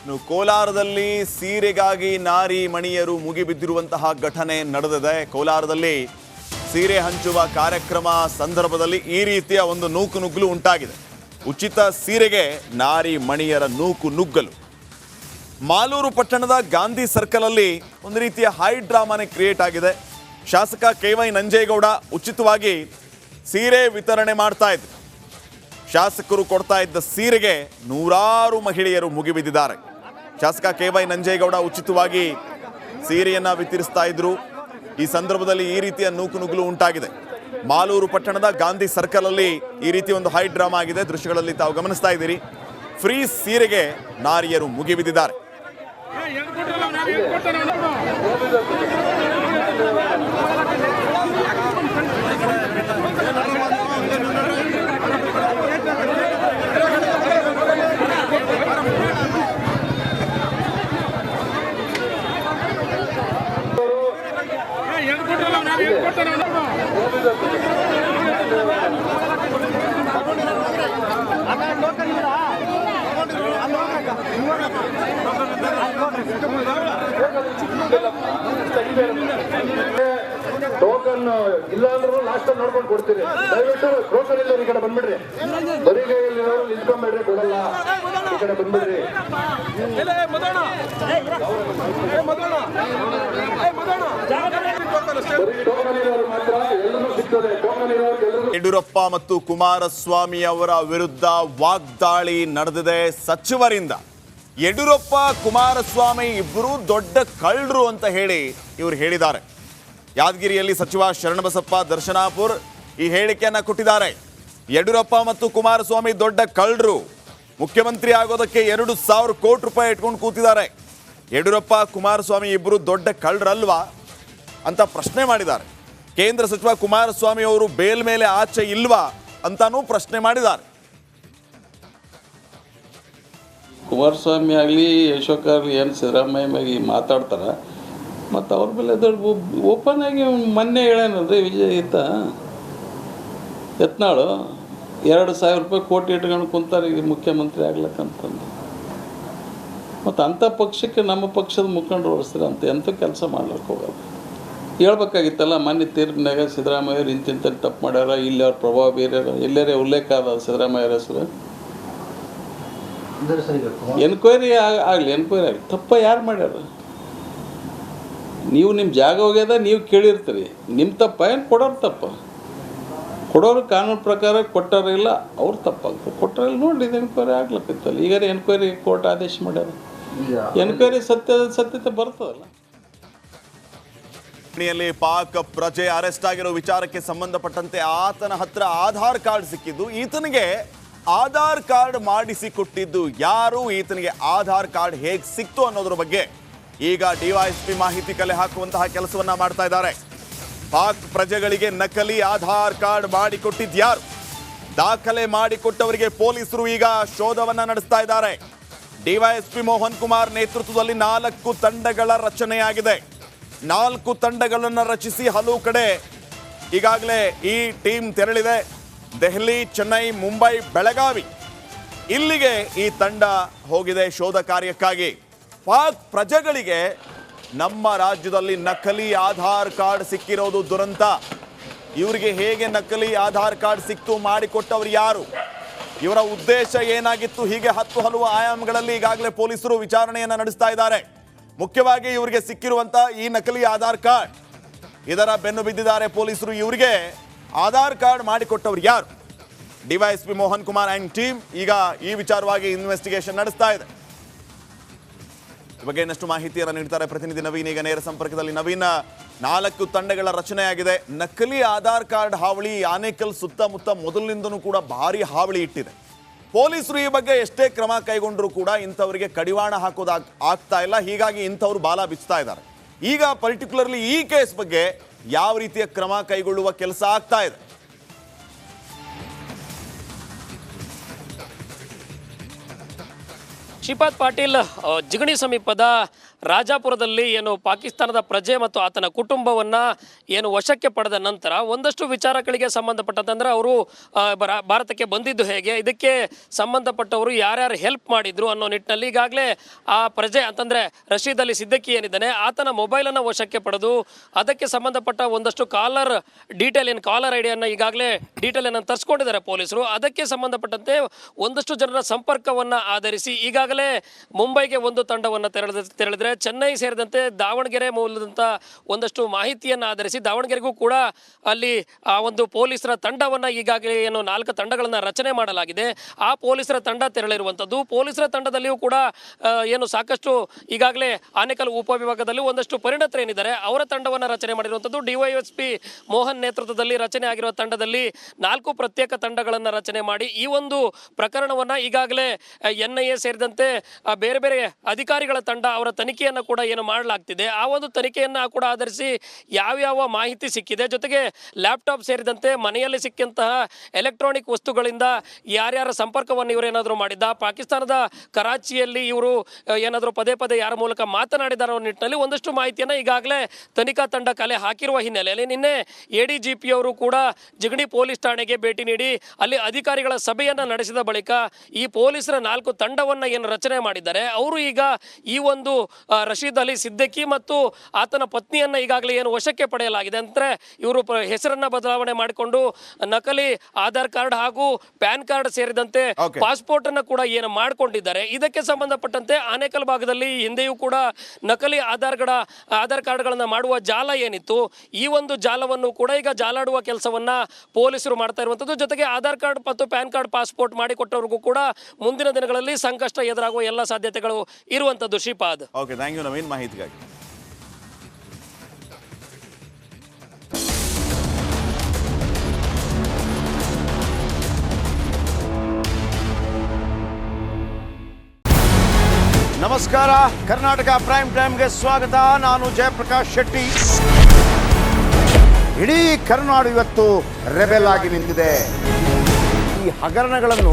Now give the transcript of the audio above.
ಇನ್ನು ಕೋಲಾರದಲ್ಲಿ ಸೀರೆಗಾಗಿ ನಾರಿ ಮಣಿಯರು ಮುಗಿಬಿದ್ದಿರುವಂತಹ ಘಟನೆ ನಡೆದಿದೆ. ಕೋಲಾರದಲ್ಲಿ ಸೀರೆ ಹಂಚುವ ಕಾರ್ಯಕ್ರಮ ಸಂದರ್ಭದಲ್ಲಿ ಈ ರೀತಿಯ ಒಂದು ನೂಕು ನುಗ್ಗಲು ಉಂಟಾಗಿದೆ. ಉಚಿತ ಸೀರೆಗೆ ನಾರಿ ಮಣಿಯರ ನೂಕು ನುಗ್ಗಲು. ಮಾಲೂರು ಪಟ್ಟಣದ ಗಾಂಧಿ ಸರ್ಕಲಲ್ಲಿ ಒಂದು ರೀತಿಯ ಹೈ ಡ್ರಾಮಾನೇ ಕ್ರಿಯೇಟ್ ಆಗಿದೆ. ಶಾಸಕ ಕೆ ವೈ ನಂಜೇಗೌಡ ಉಚಿತವಾಗಿ ಸೀರೆ ವಿತರಣೆ ಮಾಡ್ತಾ ಇದ್ರು. ಶಾಸಕರು ಕೊಡ್ತಾ ಇದ್ದ ಸೀರೆಗೆ ನೂರಾರು ಮಹಿಳೆಯರು ಮುಗಿಬಿದ್ದಿದ್ದಾರೆ. ಶಾಸಕ ಕೆ ವೈ ನಂಜೇಗೌಡ ಉಚಿತವಾಗಿ ಸೀರೆಯನ್ನು ವಿತರಿಸ್ತಾ ಇದ್ರು. ಈ ಸಂದರ್ಭದಲ್ಲಿ ಈ ರೀತಿಯ ನೂಕು ನುಗ್ಗಲು ಉಂಟಾಗಿದೆ. ಮಾಲೂರು ಪಟ್ಟಣದ ಗಾಂಧಿ ಸರ್ಕಲ್ ಅಲ್ಲಿ ಈ ರೀತಿ ಒಂದು ಹೈ ಡ್ರಾಮಾ ಆಗಿದೆ. ದೃಶ್ಯಗಳಲ್ಲಿ ತಾವು ಗಮನಿಸ್ತಾ ಇದ್ದೀರಿ. ಫ್ರೀ ಸೀರೆಗೆ ನಾರಿಯರು ಮುಗಿಬಿದ್ದಿದ್ದಾರೆ. ಟೋಕನ್ ಇಲ್ಲ ಅಂದ್ರೂ ಲಾಸ್ಟ್ ನೋಡ್ಕೊಂಡು ಕೊಡ್ತೀರಿ. ದಯವಿಟ್ಟು ಟೋಕನ್ ಇಲ್ಲ ಈ ಕಡೆ ಬಂದ್ಬಿಡ್ರಿ. ಬರೀ ಕೈಯಲ್ಲಿ ನಿಂತ್ಕೊಂಡ್ಬೇಡ್ರಿ, ಕೊಡಲ್ಲ. ಈ ಕಡೆ ಬಂದ್ಬಿಡ್ರಿ. ಯಡಿಯೂರಪ್ಪ ಮತ್ತು ಕುಮಾರಸ್ವಾಮಿ ಅವರ ವಿರುದ್ಧ ವಾಗ್ದಾಳಿ ನಡೆದಿದೆ ಸಚಿವರಿಂದ. ಯಡಿಯೂರಪ್ಪ, ಕುಮಾರಸ್ವಾಮಿ ಇಬ್ಬರು ದೊಡ್ಡ ಕಳ್ಳರು ಅಂತ ಹೇಳಿ ಇವರು ಹೇಳಿದ್ದಾರೆ. ಯಾದಗಿರಿಯಲ್ಲಿ ಸಚಿವ ಶರಣಬಸಪ್ಪ ದರ್ಶನಾಪುರ್ ಈ ಹೇಳಿಕೆಯನ್ನು ಕೊಟ್ಟಿದ್ದಾರೆ. ಯಡಿಯೂರಪ್ಪ ಮತ್ತು ಕುಮಾರಸ್ವಾಮಿ ದೊಡ್ಡ ಕಳ್ಳರು. ಮುಖ್ಯಮಂತ್ರಿ ಆಗೋದಕ್ಕೆ ಎರಡು ಸಾವಿರ ಕೋಟಿ ರೂಪಾಯಿ ಇಟ್ಕೊಂಡು ಕೂತಿದ್ದಾರೆ. ಯಡಿಯೂರಪ್ಪ, ಕುಮಾರಸ್ವಾಮಿ ಇಬ್ಬರು ದೊಡ್ಡ ಕಳ್ಳರಲ್ವಾ ಅಂತ ಪ್ರಶ್ನೆ ಮಾಡಿದ್ದಾರೆ. ಕೇಂದ್ರ ಸಚಿವ ಕುಮಾರಸ್ವಾಮಿ ಅವರು ಬೇಲ್ ಮೇಲೆ ಆಚೆ ಇಲ್ವಾ ಅಂತಾನೂ ಪ್ರಶ್ನೆ ಮಾಡಿದ್ದಾರೆ. ಕುಮಾರಸ್ವಾಮಿ ಆಗಲಿ ಆಗಲಿ ಏನು ಸಿದ್ದರಾಮಯ್ಯ ಮ್ಯಾಗೆ ಮಾತಾಡ್ತಾರೆ. ಮತ್ತು ಅವ್ರ ಮೇಲೆ ದೊಡ್ಡ ಓಪನ್ ಆಗಿ ಮೊನ್ನೆ ಹೇಳೇನಲ್ರಿ ವಿಜಯ್ ಈತ ಯತ್ನಾಳು ಎರಡು ಸಾವಿರ ರೂಪಾಯಿ ಕೋಟಿ ಇಟ್ಕೊಂಡು ಕುಂತಾರೆ ಈಗ ಮುಖ್ಯಮಂತ್ರಿ ಆಗ್ಲಕ್ಕಂತಂದು ಮತ್ತು ಅಂಥ ಪಕ್ಷಕ್ಕೆ ನಮ್ಮ ಪಕ್ಷದ ಮುಖಂಡರು ಹೊರಿಸ್ತಾರೆ ಅಂತ ಎಂಥ ಕೆಲಸ ಮಾಡ್ಲಿಕ್ಕೆ ಹೋಗಲ್ಲ. ಹೇಳ್ಬೇಕಾಗಿತ್ತಲ್ಲ, ಮೊನ್ನೆ ತೀರ್ಪಿನಾಗ ಸಿದ್ದರಾಮಯ್ಯವ್ರು ಇಂತಿಂತ ತಪ್ಪು ಮಾಡ್ಯಾರ, ಇಲ್ಲಿ ಅವ್ರ ಪ್ರಭಾವ ಬೀರ್ಯಾರ. ಎಲ್ಲರೇ ಉಲ್ಲೇಖ ಅದ ಸಿದ್ದರಾಮಯ್ಯವ್ರ ಹೆಸರು. ಎನ್ಕ್ವೈರಿ ಆಗಲಿ ಎನ್ಕ್ವೈರಿ ಆಗಲಿ. ತಪ್ಪ ಯಾರು ಮಾಡ್ಯಾರ? ನೀವು ನಿಮ್ಮ ಜಾಗ ಹೋಗ್ಯದ ನೀವು ಕೇಳಿರ್ತೀರಿ. ನಿಮ್ಮ ತಪ್ಪ ಏನು ಕೊಡೋರು ತಪ್ಪ? ಕೊಡೋರು ಕಾನೂನು ಪ್ರಕಾರ ಕೊಟ್ಟಾರಿಲ್ಲ ಅವ್ರು ತಪ್ಪಾಗ್ತದೆ ಕೊಟ್ಟಾರಿಲ್ಲ ನೋಡಿ ಇದು ಎನ್ಕ್ವೈರಿ ಆಗ್ಲಕ್ಕಿತ್ತಲ್ಲ. ಈಗ ಎನ್ಕ್ವೈರಿ ಕೋರ್ಟ್ ಆದೇಶ ಮಾಡ್ಯಾರ. ಎನ್ಕ್ವೈರಿ ಸತ್ಯ ಸತ್ಯತೆ ಬರ್ತದಲ್ಲ. ಪಾಕ್ ಪ್ರಜೆ ಅರೆಸ್ಟ್ ಆಗಿರೋ ವಿಚಾರಕ್ಕೆ ಸಂಬಂಧಪಟ್ಟಂತೆ ಆತನ ಹತ್ರ ಆಧಾರ್ ಕಾರ್ಡ್ ಸಿಕ್ಕಿದ್ದು. ಈತನಿಗೆ ಆಧಾರ್ ಕಾರ್ಡ್ ಮಾಡಿಸಿಕೊಟ್ಟಿದ್ದು ಯಾರು? ಈತನಿಗೆ ಆಧಾರ್ ಕಾರ್ಡ್ ಹೇಗೆ ಸಿಕ್ತು ಅನ್ನೋದ್ರ ಬಗ್ಗೆ ಈಗ ಡಿವೈಎಸ್ಪಿ ಮಾಹಿತಿ ಕಲೆ ಹಾಕುವಂತಹ ಕೆಲಸವನ್ನ ಮಾಡ್ತಾ ಇದ್ದಾರೆ. ಪಾಕ್ ಪ್ರಜೆಗಳಿಗೆ ನಕಲಿ ಆಧಾರ್ ಕಾರ್ಡ್ ಮಾಡಿಕೊಟ್ಟಿದ್ದು ಯಾರು? ದಾಖಲೆ ಮಾಡಿಕೊಟ್ಟವರಿಗೆ ಪೊಲೀಸರು ಈಗ ಶೋಧವನ್ನ ನಡೆಸ್ತಾ ಇದ್ದಾರೆ. ಡಿವೈಎಸ್ಪಿ ಮೋಹನ್ ಕುಮಾರ್ ನೇತೃತ್ವದಲ್ಲಿ ನಾಲ್ಕು ತಂಡಗಳ ರಚನೆಯಾಗಿದೆ. ನಾಲ್ಕು ತಂಡಗಳನ್ನು ರಚಿಸಿ ಹಲವು ಕಡೆ ಈಗಾಗಲೇ ಈ ಟೀಮ್ ತೆರಳಿದೆ. ದೆಹಲಿ, ಚೆನ್ನೈ, ಮುಂಬೈ, ಬೆಳಗಾವಿ. ಇಲ್ಲಿಗೆ ಈ ತಂಡ ಹೋಗಿದೆ ಶೋಧ ಕಾರ್ಯಕ್ಕಾಗಿ. ಪಾಕ್ ಪ್ರಜೆಗಳಿಗೆ ನಮ್ಮ ರಾಜ್ಯದಲ್ಲಿ ನಕಲಿ ಆಧಾರ್ ಕಾರ್ಡ್ ಸಿಕ್ಕಿರೋದು ದುರಂತ. ಇವರಿಗೆ ಹೇಗೆ ನಕಲಿ ಆಧಾರ್ ಕಾರ್ಡ್ ಸಿಕ್ತು ಮಾಡಿಕೊಟ್ಟವರು ಯಾರು? ಇವರ ಉದ್ದೇಶ ಏನಾಗಿತ್ತು? ಹೀಗೆ ಹತ್ತು ಹಲವು ಆಯಾಮಗಳಲ್ಲಿ ಈಗಾಗಲೇ ಪೊಲೀಸರು ವಿಚಾರಣೆಯನ್ನು ನಡೆಸ್ತಾ ಇದ್ದಾರೆ. ಮುಖ್ಯವಾಗಿ ಇವರಿಗೆ ಸಿಕ್ಕಿರುವಂತಹ ಈ ನಕಲಿ ಆಧಾರ್ ಕಾರ್ಡ್. ಇದರ ಬೆನ್ನು ಬಿದ್ದಿದ್ದಾರೆ ಪೊಲೀಸರು. ಇವರಿಗೆ ಆಧಾರ್ ಕಾರ್ಡ್ ಮಾಡಿಕೊಟ್ಟವರು ಯಾರು? DYSP Mohan Kumar and team ಈಗ ಈ ವಿಚಾರವಾಗಿ ಇನ್ವೆಸ್ಟಿಗೇಷನ್ ನಡೆಸ್ತಾ ಇದೆ. ಬಗ್ಗೆ ಇನ್ನಷ್ಟು ಮಾಹಿತಿಯನ್ನು ನೀಡ್ತಾರೆ ಪ್ರತಿನಿಧಿ ನವೀನ್. ಈಗ ನೇರ ಸಂಪರ್ಕದಲ್ಲಿ ನವೀನ್, ನಾಲ್ಕು ತಂಡಗಳ ರಚನೆಯಾಗಿದೆ. ನಕಲಿ ಆಧಾರ್ ಕಾರ್ಡ್ ಹಾವಳಿ, ಆನೇಕಲ್ ಸುತ್ತಮುತ್ತ ಮೊದಲಿನಿಂದನೂ ಕೂಡ ಭಾರಿ ಹಾವಳಿ ಇಟ್ಟಿದೆ. ಪೊಲೀಸರು ಈ ಬಗ್ಗೆ ಎಷ್ಟೇ ಕ್ರಮ ಕೈಗೊಂಡರೂ ಕೂಡ ಇಂಥವರಿಗೆ ಕಡಿವಾಣ ಹಾಕೋದಾಗ್ ಆಗ್- ಆಗ್ತಾ ಇಲ್ಲ. ಹೀಗಾಗಿ ಇಂಥವ್ರು ಬಾಲ ಬಿಚ್ತಾ ಇದ್ದಾರೆ. ಈಗ ಪರ್ಟಿಕ್ಯುಲರ್ಲಿ ಈ ಕೇಸ್ ಬಗ್ಗೆ ಯಾವ ರೀತಿಯ ಕ್ರಮ ಕೈಗೊಳ್ಳುವ ಕೆಲಸ ಆಗ್ತಾ ಇದೆ. ಶ್ರೀಪಾದ್ ಪಾಟೀಲ್ ಜಿಗಣಿ ಸಮೀಪದ ರಾಜಾಪುರದಲ್ಲಿ ಏನು ಪಾಕಿಸ್ತಾನದ ಪ್ರಜೆ ಮತ್ತು ಆತನ ಕುಟುಂಬವನ್ನ ಏನು ವಶಕ್ಕೆ ಪಡೆದ ನಂತರ ಒಂದಷ್ಟು ವಿಚಾರಗಳಿಗೆ ಸಂಬಂಧಪಟ್ಟಂತಂದ್ರೆ ಅವರು ಭಾರತಕ್ಕೆ ಬಂದಿದ್ದು ಹೇಗೆ, ಇದಕ್ಕೆ ಸಂಬಂಧಪಟ್ಟವರು ಯಾರ್ಯಾರು ಹೆಲ್ಪ್ ಮಾಡಿದ್ರು ಅನ್ನೋ ನಿಟ್ಟಿನಲ್ಲಿ ಈಗಾಗಲೇ ಆ ಪ್ರಜೆ ಅಂತಂದ್ರೆ ರಶೀದ್ ಅಲಿ ಸಿದ್ದಕ್ಕಿ ಏನಿದ್ದಾನೆ, ಆತನ ಮೊಬೈಲನ್ನು ವಶಕ್ಕೆ ಪಡೆದು ಅದಕ್ಕೆ ಸಂಬಂಧಪಟ್ಟ ಒಂದಷ್ಟು ಕಾಲರ್ ಡೀಟೇಲ್ ಏನು ಕಾಲರ್ ಐಡಿಯನ್ನು ಈಗಾಗಲೇ ಡೀಟೇಲನ್ನು ತರಿಸ್ಕೊಂಡಿದ್ದಾರೆ ಪೊಲೀಸರು, ಅದಕ್ಕೆ ಸಂಬಂಧಪಟ್ಟಂತೆ ಒಂದಷ್ಟು ಜನರ ಸಂಪರ್ಕವನ್ನ ಆಧರಿಸಿ ಈಗಾಗಲೇ ಮುಂಬೈಗೆ ಒಂದು ತಂಡವನ್ನು ತೆರಳಿದ, ತೆರಳಿದ್ರೆ ಚೆನ್ನೈ ಸೇರಿದಂತೆ ದಾವಣಗೆರೆ ಮೂಲದಂಥ ಒಂದಷ್ಟು ಮಾಹಿತಿಯನ್ನು ಆಧರಿಸಿ ದಾವಣಗೆರೆಗೂ ಕೂಡ ಅಲ್ಲಿ ಆ ಒಂದು ಪೊಲೀಸರ ತಂಡವನ್ನು ಈಗಾಗಲೇ ಏನು ನಾಲ್ಕು ತಂಡಗಳನ್ನು ರಚನೆ ಮಾಡಲಾಗಿದೆ. ಆ ಪೊಲೀಸರ ತಂಡ ತೆರಳಿರುವಂಥದ್ದು ಪೊಲೀಸರ ತಂಡದಲ್ಲಿಯೂ ಕೂಡ ಏನು ಸಾಕಷ್ಟು ಈಗಾಗಲೇ ಆನೇಕಲ್ ಉಪವಿಭಾಗದಲ್ಲಿ ಒಂದಷ್ಟು ಪರಿಣತರೇನಿದ್ದಾರೆ ಅವರ ತಂಡವನ್ನು ರಚನೆ ಮಾಡಿರುವಂಥದ್ದು ಡಿವೈಎಸ್ಪಿ ಮೋಹನ್ ನೇತೃತ್ವದಲ್ಲಿ ರಚನೆ ಆಗಿರುವ ತಂಡದಲ್ಲಿ ನಾಲ್ಕು ಪ್ರತ್ಯೇಕ ತಂಡಗಳನ್ನು ರಚನೆ ಮಾಡಿ ಈ ಒಂದು ಪ್ರಕರಣವನ್ನ ಈಗಾಗಲೇ, ಎನ್ ಸೇರಿದಂತೆ ಆ, ಬೇರೆ ಬೇರೆ ಅಧಿಕಾರಿಗಳ ತಂಡ ಅವರ ತನಿಖೆಯನ್ನು ಕೂಡ ಏನು ಮಾಡಲಾಗ್ತಿದೆ. ಆ ಒಂದು ತನಿಖೆಯನ್ನು ಕೂಡ ಆಧರಿಸಿ ಯಾವ್ಯಾವ ಮಾಹಿತಿ ಸಿಕ್ಕಿದೆ. ಜೊತೆಗೆ ಲ್ಯಾಪ್ಟಾಪ್ ಸೇರಿದಂತೆ ಮನೆಯಲ್ಲಿ ಸಿಕ್ಕಂತಹ ಎಲೆಕ್ಟ್ರಾನಿಕ್ ವಸ್ತುಗಳಿಂದ ಯಾರ್ಯಾರ ಸಂಪರ್ಕವನ್ನು ಇವರೇನಾದರೂ ಮಾಡಿದ್ದ? ಪಾಕಿಸ್ತಾನದ ಕರಾಚಿಯಲ್ಲಿ ಇವರು ಏನಾದರೂ ಪದೇ ಪದೇ ಯಾರ ಮೂಲಕ ಮಾತನಾಡಿದಾರ ನಿಟ್ಟಿನಲ್ಲಿ ಒಂದಷ್ಟು ಮಾಹಿತಿಯನ್ನು ಈಗಾಗಲೇ ತನಿಖಾ ತಂಡ ಕಲೆ ಹಾಕಿರುವ ಹಿನ್ನೆಲೆಯಲ್ಲಿ ನಿನ್ನೆ ಎ ಡಿ ಜಿ ಪಿ ಅವರು ಕೂಡ ಜಿಗಣಿ ಪೊಲೀಸ್ ಠಾಣೆಗೆ ಭೇಟಿ ನೀಡಿ ಅಲ್ಲಿ ಅಧಿಕಾರಿಗಳ ಸಭೆಯನ್ನು ನಡೆಸಿದ ಬಳಿಕ ಈ ಪೊಲೀಸರ ನಾಲ್ಕು ತಂಡವನ್ನು ಏನು ರಚನೆ ಮಾಡಿದ್ದಾರೆ. ಅವರು ಈಗ ಈ ಒಂದು ರಶೀದ್ ಅಲಿ ಸಿದ್ದಕಿ ಮತ್ತು ಆತನ ಪತ್ನಿಯನ್ನ ಈಗಾಗಲೇ ಏನು ವಶಕ್ಕೆ ಪಡೆಯಲಾಗಿದೆ ಅಂದ್ರೆ ಇವರು ಹೆಸರನ್ನ ಬದಲಾವಣೆ ಮಾಡಿಕೊಂಡು ನಕಲಿ ಆಧಾರ್ ಕಾರ್ಡ್ ಹಾಗೂ ಪ್ಯಾನ್ ಕಾರ್ಡ್ ಸೇರಿದಂತೆ ಪಾಸ್ಪೋರ್ಟ್ ಅನ್ನು ಕೂಡ ಏನು ಮಾಡಿಕೊಂಡಿದ್ದಾರೆ. ಇದಕ್ಕೆ ಸಂಬಂಧಪಟ್ಟಂತೆ ಆನೇಕಲ್ ಭಾಗದಲ್ಲಿ ಹಿಂದೆಯೂ ಕೂಡ ನಕಲಿ ಆಧಾರ್ಗಳ ಆಧಾರ್ ಕಾರ್ಡ್ಗಳನ್ನ ಮಾಡುವ ಜಾಲ ಏನಿತ್ತು ಈ ಒಂದು ಜಾಲವನ್ನು ಕೂಡ ಈಗ ಜಾಲಾಡುವ ಕೆಲಸವನ್ನ ಪೊಲೀಸರು ಮಾಡ್ತಾ ಇರುವಂತದ್ದು. ಜೊತೆಗೆ ಆಧಾರ್ ಕಾರ್ಡ್ ಮತ್ತು ಪ್ಯಾನ್ ಕಾರ್ಡ್ ಪಾಸ್ಪೋರ್ಟ್ ಮಾಡಿಕೊಟ್ಟವ್ರಿಗೂ ಕೂಡ ಮುಂದಿನ ದಿನಗಳಲ್ಲಿ ಸಂಕಷ್ಟ ಎದುರಾಗುವ ಎಲ್ಲ ಸಾಧ್ಯತೆಗಳು ಇರುವಂಥದ್ದು Shripad. Okay thank you Naveen ಮಾಹಿತಿಗಾಗಿ. ನಮಸ್ಕಾರ, ಕರ್ನಾಟಕ ಪ್ರೈಮ್ ಟೈಮ್ಗೆ ಸ್ವಾಗತ. ನಾನು ಜಯಪ್ರಕಾಶ್ ಶೆಟ್ಟಿ. ಇಡೀ ಕರ್ನಾಡು ಇವತ್ತು ರೆಬೆಲ್ ಆಗಿ ನಿಂತಿದೆ. ಈ ಹಗರಣಗಳನ್ನು